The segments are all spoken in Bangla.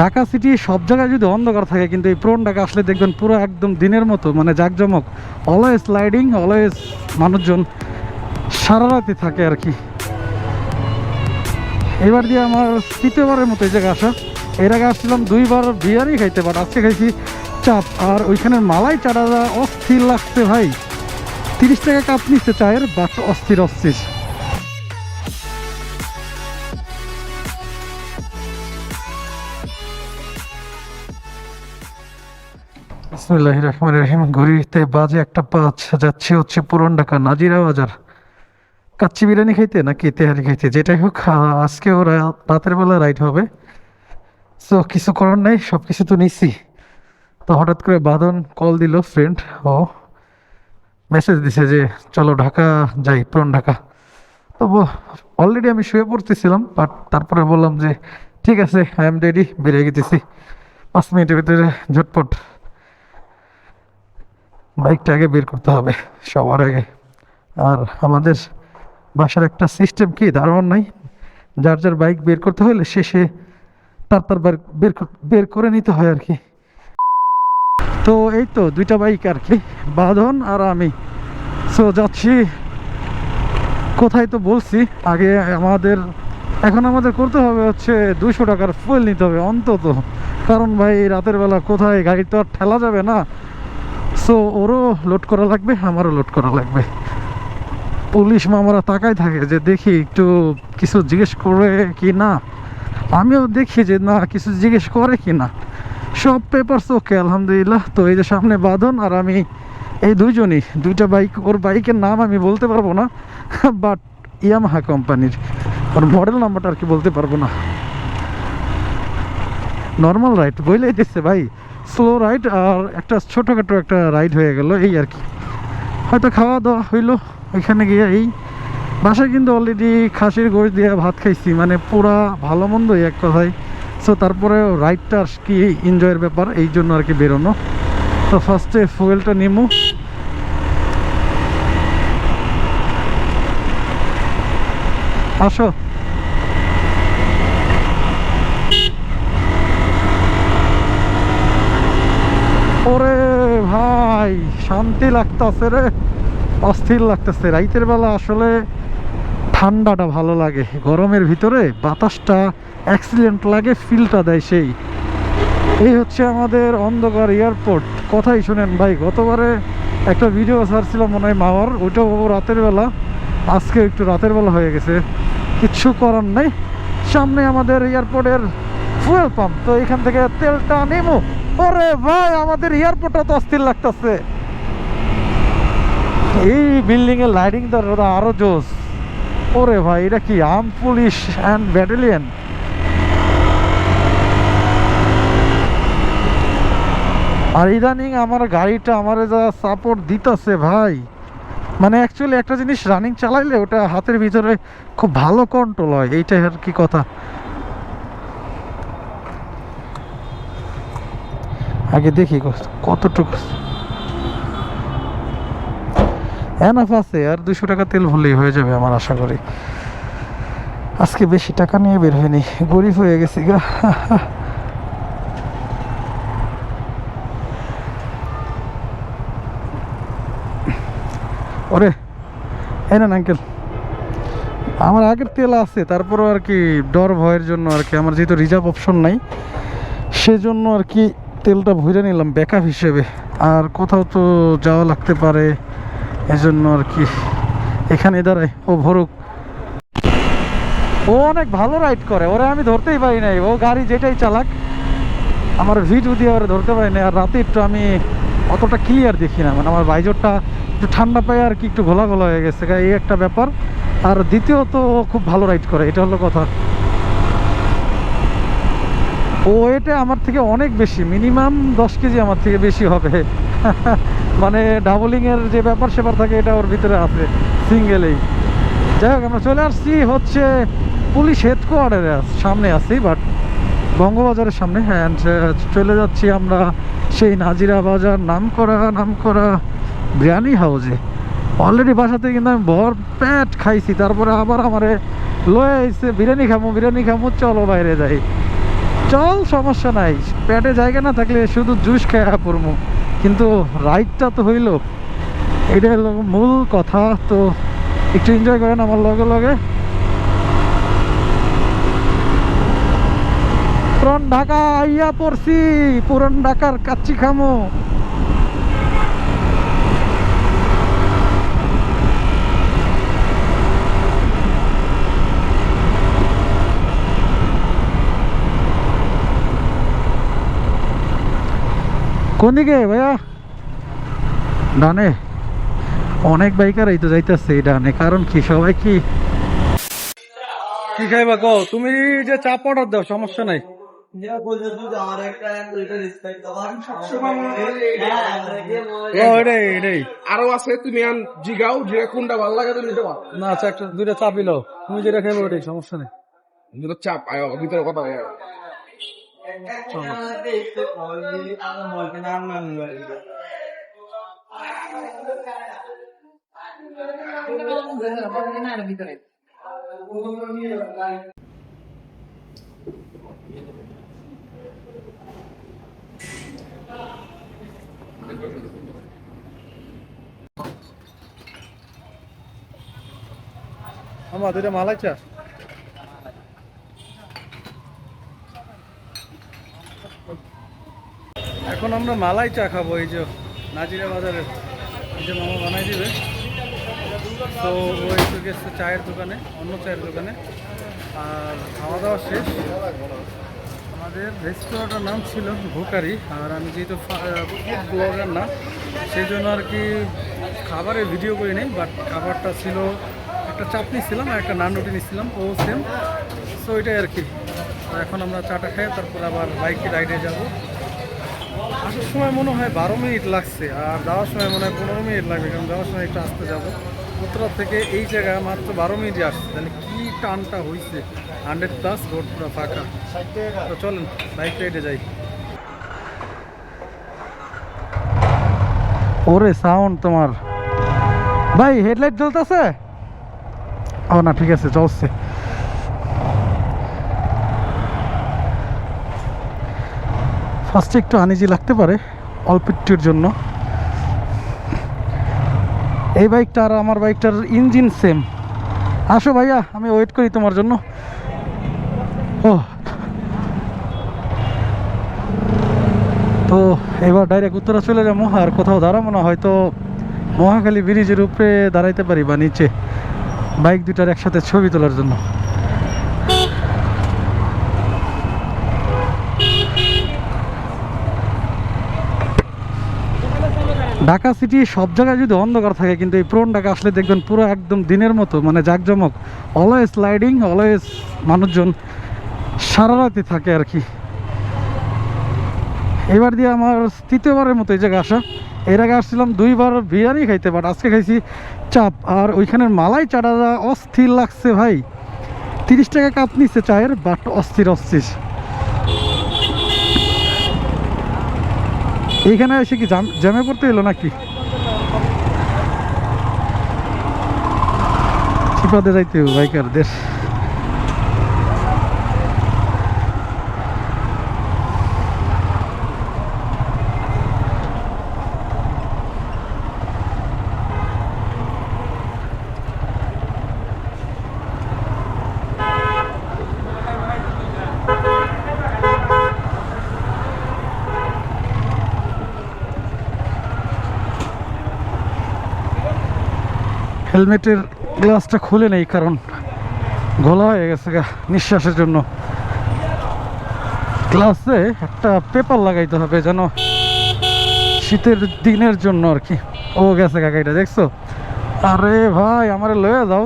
ঢাকা সিটি সব জায়গায় যদি অন্ধকার থাকে, কিন্তু এই পুরন ঢাকা আসলে দেখবেন পুরো একদম দিনের মতো মানে জাকজমক। অলওয়েজ লাইটিং অলওয়েজ মানুষজন সারা রাতে থাকে আর কি। এবার দিয়ে আমার তৃতীয়বারের মতো এই জায়গায় আসা। এর আগে আসছিলাম দুইবার বিরিয়ানি খাইতে বাট আজকে খাইছি চাপ। আর ওইখানের মালাই চাটা অস্থির লাগছে ভাই। তিরিশ টাকা কাপ নিচ্ছে চায়ের বাট অস্থির অস্থির। বিসমুল্লাহ রহমান রহিম। ঘড়িতে বাজে একটা পাঁচ, যাচ্ছে হচ্ছে পুরন ঢাকা নাজিরা বাজার। কাচ্চি বিরিয়ানি খাইতে নাকি তেহারি খাইতে? যেটাই হোক আজকে ওরা রাতের বেলা রাইড হবে। সো কিছু করার নাই সব কিছু তো নিচ্ছি তো হঠাৎ করে বাদন কল দিল ফ্রেন্ড ও মেসেজ দিছে যে, চলো ঢাকা যাই, পুরন ঢাকা। তো অলরেডি আমি শুয়ে পড়তেছিলাম বাট তারপরে বললাম যে, ঠিক আছে আই এম রেডি বেরিয়ে গেতেছি। পাঁচ মিনিটের ভিতরে ঝটপট। বাইকটা আগে বের করতে হবে সবার আগে। আর আমাদের বাসার একটা সিস্টেম কি? দারোয়ান নাই। যার যার বাইক বের করতে হলে শেষে তার তার বের বের করে নিতে হয় আর কি। তো এই তো দুইটা বাইক আর কি, বাঁধন আর আমি। সো যাচ্ছি। কোথায় তো বলছি, আগে আমাদের, এখন আমাদের করতে হবে হচ্ছে দুশো টাকার ফুয়েল নিতে হবে অন্তত। কারণ ভাই, রাতের বেলা কোথায় গাড়ি তো আর ঠেলা যাবে না। সো ওরও লোড করা লাগবে, আমারও লোড করা লাগবে। পুলিশ মামারা তাকায় থাকে যে, দেখি একটু কিছু জিজ্ঞেস করে কি না? আমিও দেখি যে, না, কিছু জিজ্ঞেস করে কি না? সব পেপারস ওকে আলহামদুলিল্লাহ। তো এই যে সামনে বাঁধন আর আমি এই দুইজনই, দুইটা বাইক ওর বাইকের নাম আমি বলতে পারব না বাট ইয়ামাহা কোম্পানির ওর মডেল নাম্বারটা আর কি বলতে পারব না। নর্মাল রাইড বইলেই দিচ্ছে ভাই। স্লো রাইড আর একটা ছোটোখাটো একটা রাইড হয়ে গেল, এই আর কি। হয়তো খাওয়া দাওয়া হইল, ওইখানে গিয়ে এই। বাসায় কিন্তু অলরেডি খাসির গোশ দিয়ে ভাত খাইছি মানে পুরা ভালো মন্দই এক কথায়। সো তারপরে রাইডটা আর কি এনজয়ের ব্যাপার, এই জন্য আর কি বেরোনো। তো ফার্স্টে ফুয়েলটা নিমু। আসো। ওরে ভাই, শান্তি লাগতাছে রে। অস্থির লাগতেছে। রাইতের বেলা আসলে ঠান্ডাটা ভালো লাগে। গরমের ভিতরে বাতাসটা অ্যাক্সিডেন্ট লাগে ফিলটা দেয় সেই। এই হচ্ছে আমাদের অন্ধকার এয়ারপোর্ট কথাই শুনেন ভাই, গতবারে একটা ভিডিও ছাড়ছিলাম মনে হয় মাওয়ার ওইটাও রাতের বেলা। আজকে একটু রাতের বেলা হয়ে গেছে। কিচ্ছু করার নেই। সামনে আমাদের এয়ারপোর্টের ফুয়েল পাম্প তো এখান থেকে তেলটা নেমো। ওরে ভাই, আমাদের এয়ারপোর্টটা তো অস্থির লাগতেছে। এই বিল্ডিং এর লাইটিং তো আরও জোস। ওরে ভাই, এটা কি আর্ম পুলিশ অ্যান্ড ব্যাটালিয়ন আর ইদানিং আমার গাড়িটা আমার যা সাপোর্ট দিতেছে ভাই। মানে অ্যাকচুয়ালি একটা জিনিস রানিং চালাইলে ওটা হাতের ভিতরে খুব ভালো কন্ট্রোল হয়, এইটাই আর কি কথা। আগে দেখি কতটুকু এনাফ আছে, আর দুশো টাকা তেল ভরলেই হয়ে যাবে আমার আশা করি। আজকে বেশি টাকা নিয়ে বের হয়নি গরিব হয়ে গেছি গা। ওরে, এই না আঙ্কেল আমার আগের তেল আছে, তারপরও আর কি ডর ভয়ের জন্য আর কি, আমার যেহেতু রিজার্ভ অপশন নাই, সেজন্য আর কি তেলটা ভরে নিলাম ব্যাকআপ হিসেবে। আর কোথাও তো যাওয়া লাগতে পারে, এজন্য আর কি। এখানে দাঁড়ায় ও ভরুক। ও অনেক ভালো রাইড করে, ওরে আমি ধরতেই পারি নাই। ও গাড়ি যেটাই চালাক, আমার ভিডিও দিয়ে ওরা ধরতে পারি না আর রাতে একটু আমি অতটা ক্লিয়ার দেখি না। মানে আমার বাইজরটা একটু ঠান্ডা পায় আর কি একটু ঘোলা ঘোলা হয়ে গেছে। এই একটা ব্যাপার। আর দ্বিতীয়ত ও খুব ভালো রাইড করে, এটা হলো কথা। ও, এটা আমার থেকে অনেক বেশি মিনিমাম দশ কেজি আমার থেকে বেশি হবে। মানে ডাবলিংয়ের যে ব্যাপার সেপার থাকে, এটা ওর ভিতরে আছে সিঙ্গেলেই যাই হোক, আমরা চলে আসছি হচ্ছে পুলিশ হেডকোয়ার্টারে সামনে আছি বাট বঙ্গবাজারের সামনে। হ্যাঁ চলে যাচ্ছি আমরা সেই নাজিরা বাজার নাম করা নাম করা বিরিয়ানি হাউসে অলরেডি বাসাতে কিন্তু আমি ভর পেট খাইছি, তারপরে আবার আমারে লয়ে আইসে বিরিয়ানি খামো বিরিয়ানি খামো, চলো বাইরে যাই। চল, সমস্যা নাই। প্যাটে জায়গা না থাকলে শুধু জুস খেয়া পড়ব কিন্তু রাইডটা তো হইল। এটা হলো মূল কথা। তো একটু এনজয় করেন আমার লগে লগে। পুরন ঢাকা আইয়া পড়ছি। পুরন ঢাকার কাচ্চি খামো কোন দিকে ভাইয়া? ডানে। অনেক বাইকার এই তো যাইতেছে এই ডানে। কারণ কি সবাই কি? কি খাইবা কো তুমি যে চাপ অর্ডার দাও সমস্যা নাই। এটাই এটাই। আরও আছে তুমি আন জিগাও যে কোনটা ভালো লাগে তুমি না আচ্ছা একটা দুইটা তুমি যেটা খাইবে ওটাই সমস্যা নেই। চাপ আয় ভিতরে কথা হয় আমার দুইটা মালাই চা এখন আমরা মালাই চা খাব, এই যে নাজিরা বাজারে এই যে মামা বানাই দিবে। তো ও একটু গেছে চায়ের দোকানে, অন্য চায়ের দোকানে। আর খাওয়া দাওয়া শেষ। আমাদের রেস্তোরাঁটার নাম ছিল ভোকারি, আর আমি যেহেতু ব্লগার না, সেই জন্য আর কি খাবারের ভিডিও করি নাই বাট খাবারটা ছিল, একটা চাটনি ছিলাম আর একটা নান রুটি নিছিলাম ও সেম সো এটাই আর কি। এখন আমরা চাটা খাই, তারপর আবার বাইকে রাইডে যাব। আসার সময় মনে হয় বারো মিনিট লাগছে, আর যাওয়ার সময় মনে হয় পনেরো মিনিট লাগবে, কারণ যাওয়ার সময় একটু আসতে যাব। উত্তরা থেকে এই জায়গায় মাত্র বারো মিনিটে আসছে, তাহলে কি টানটা হয়েছে হান্ড্রেড প্লাস রোড পুরো ফাঁকা। তো চলেন বাইক রাইডে যাই। ওরে সাউন্ড তোমার। ভাই হেডলাইট জ্বলতেছে? ও না, ঠিক আছে চলছে ফার্স্টে একটু আনিজি লাগতে পারে, অল্প একটুর জন্য। এই বাইকটা আর আমার বাইকটার ইঞ্জিন সেম আসো ভাইয়া, আমি ওয়েট করি তোমার জন্য। ও। তো এবার ডাইরেক্ট উত্তরা চলে যাব, আর কোথাও দাঁড়াবো না, হয়তো মহাখালী ব্রিজের উপরে দাঁড়াইতে পারি বা নিচে। বাইক দুটার একসাথে ছবি তোলার জন্য। ঢাকা সিটি সব জায়গায় যদি অন্ধকার থাকে, কিন্তু এই পুরন ঢাকা আসলে দেখবেন পুরো একদম দিনের মতো মানে জাকজমক। অলওয়েজ লাইটিং অলওয়েজ মানুষজন সারা রাতে থাকে আর কি। এবার দিয়ে আমার তৃতীয়বারের মতো এই জায়গায় আসা। এর আগে আসছিলাম দুইবার বিরিয়ানি খাইতে বাট আজকে খাইছি চাপ। আর ওইখানের মালাই চাটা অস্থির লাগছে ভাই। তিরিশ টাকা কাপ নিচ্ছে চায়ের বাট অস্থির অস্থির। এইখানে এসে কি জাম জ্যামে পড়তে এলো নাকি? চিপাতে যাইতে বাইকারদের। হেলমেটের গ্লাসটা খুলে নেই, কারণ গলা হয়ে গেছে গা, নিঃশ্বাসের জন্য। গ্লাসে একটা পেপার লাগাইতে হবে যেন শীতের দিনের জন্য আর কি। ও গেছে কাকা এটা দেখছ? আরে ভাই, আমারে লয়ে যাও।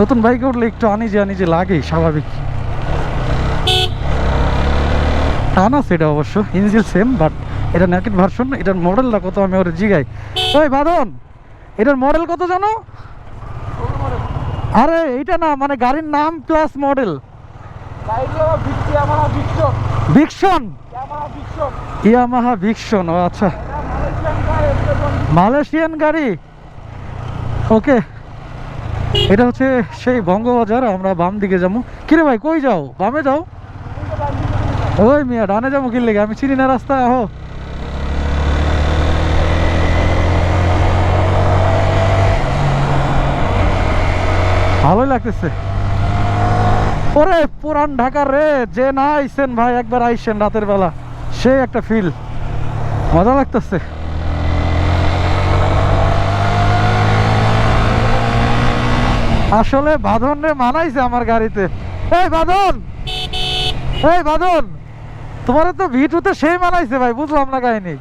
নতুন বাইকে উঠলে একটু আনিজে আনিজে লাগেই স্বাভাবিক। টানা সেটা অবশ্য, ইঞ্জিন সেম বাট এটা নেকেট ভার্সন এটার মডেলটা কত আমি ওর জিগাই। ওই বাদন! এটার মডেল কত জানো? আরে, এইটা না মানে গাড়ির নাম plus model Vixion Yamaha Vixion ও আচ্ছা। মালয়েশিয়ান গাড়ি? ওকে এটা হচ্ছে সেই বঙ্গবাজার, আমরা বাম দিকে যাব। কিরে ভাই, কই যাও? বামে যাও। ওই মিয়া, ডানে যাব কি লেগে আমি চিনি না রাস্তা আহো। লাগতেছে। ওরে, পুরান ঢাকার রে, যে না আইসেন ভাই, একবার আইসেন রাতের বেলা। সেই একটা ফিল মজা লাগতেছে। আসলে বাঁধন রে মানাইছে আমার গাড়িতে। এই বাঁধন! এই বাঁধন! তোমার তো ভিটুতে সেই মানাইছে ভাই, বুঝলাম না কাহিনী।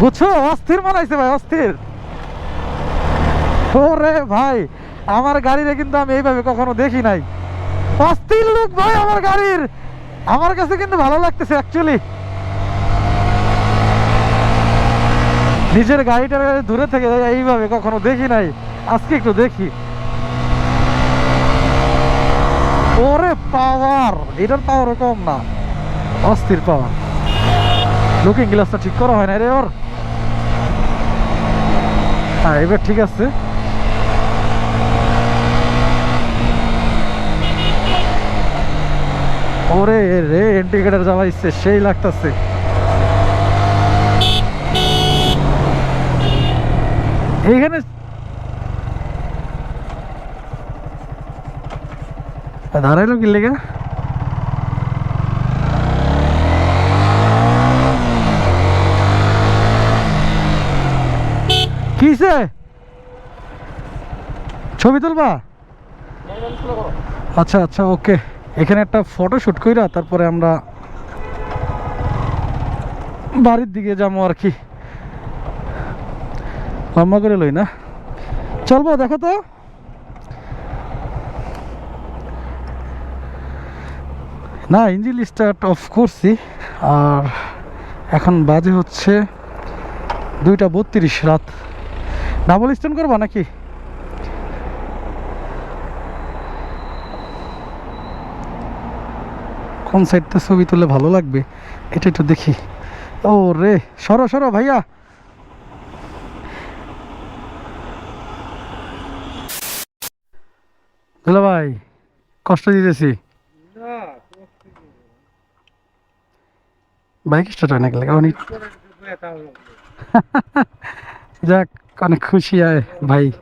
বুঝছ? অস্থির মানাইছে ভাই, অস্থির। ওরে ভাই আমার গাড়িরে কিন্তু আমি এইভাবে কখনো দেখি নাই। অস্থির লোক ভাই আমার গাড়ির। আমার কাছে কিন্তু ভালো লাগতেছে অ্যাকচুয়ালি নিজের গাড়িটা দূরে থেকে এইভাবে কখনো দেখি নাই। আজকে একটু দেখি। ওরে পাওয়ার! এটার পাওয়ারও কম না। অস্থির পাওয়ার লুকিং গ্লাসটা ঠিক করা হয় না রে ওর। হ্যাঁ এবার ঠিক আছে। ওরে রে ইন্ডিকেটার জ্বালাইছে, সেই লাগতাছে। এইখানে দাঁড়াইলো কি লেগে? কিসে ছবি তুলবা? আচ্ছা আচ্ছা ওকে। এখানে একটা ফটো শুট কইরা তারপরে আমরা বাড়ির দিকে যাব আর কি। লম্বা করে লই না। চলবো, দেখো তো। না ইঞ্জিন স্টার্ট অফ করছি, আর এখন বাজে হচ্ছে দুইটা বত্রিশ রাত। ডাবল স্ট্যান্ড করবা নাকি? কোন সাইডটা ছবি তুললে ভালো লাগবে? এটা একটু দেখি। ও রে সরো সরো ভাইয়া। দুলা ভাই, কষ্ট দিতেছি। বাইক স্টার্ট না গেলে অনেক যাক, অনেক খুশি হয় ভাই।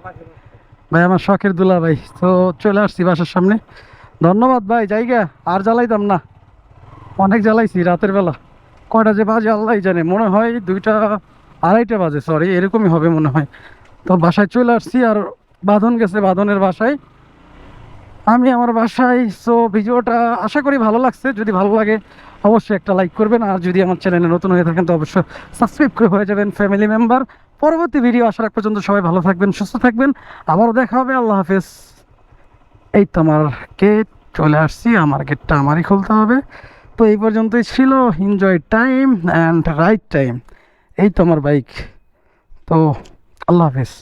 ভাই, আমার শখের দুলা ভাই। তো চলে আসছি বাসার সামনে। ধন্যবাদ ভাই, জায়গা আর জ্বালাইতাম না। অনেক জ্বালাইছি রাতের বেলা। কয়টা যে বাজে আল্লাহ জানে। মনে হয় দুইটা আড়াইটা বাজে সরি এরকমই হবে মনে হয়। তো বাসায় চলে আসছি আর বাঁধন গেছে বাঁধনের বাসায়। আমি আমার বাসায় সো ভিডিওটা আশা করি ভালো লাগছে। যদি ভালো লাগে, অবশ্যই একটা লাইক করবেন। আর যদি আমার চ্যানেলে নতুন হয়ে থাকেন, তো অবশ্যই সাবস্ক্রাইব করে হয়ে যাবেন ফ্যামিলি মেম্বার পরবর্তী ভিডিও আসার আগ পর্যন্ত সবাই ভালো থাকবেন, সুস্থ থাকবেন। আবারও দেখা হবে, আল্লাহ হাফেজ। এই তো আমার গেট চলে আসছি। আমার গেটটা আমারই খুলতে হবে। তো এই পর্যন্তই ছিল। Enjoy time and right time এই তো আমার বাইক তো আল্লাহ হাফেজ।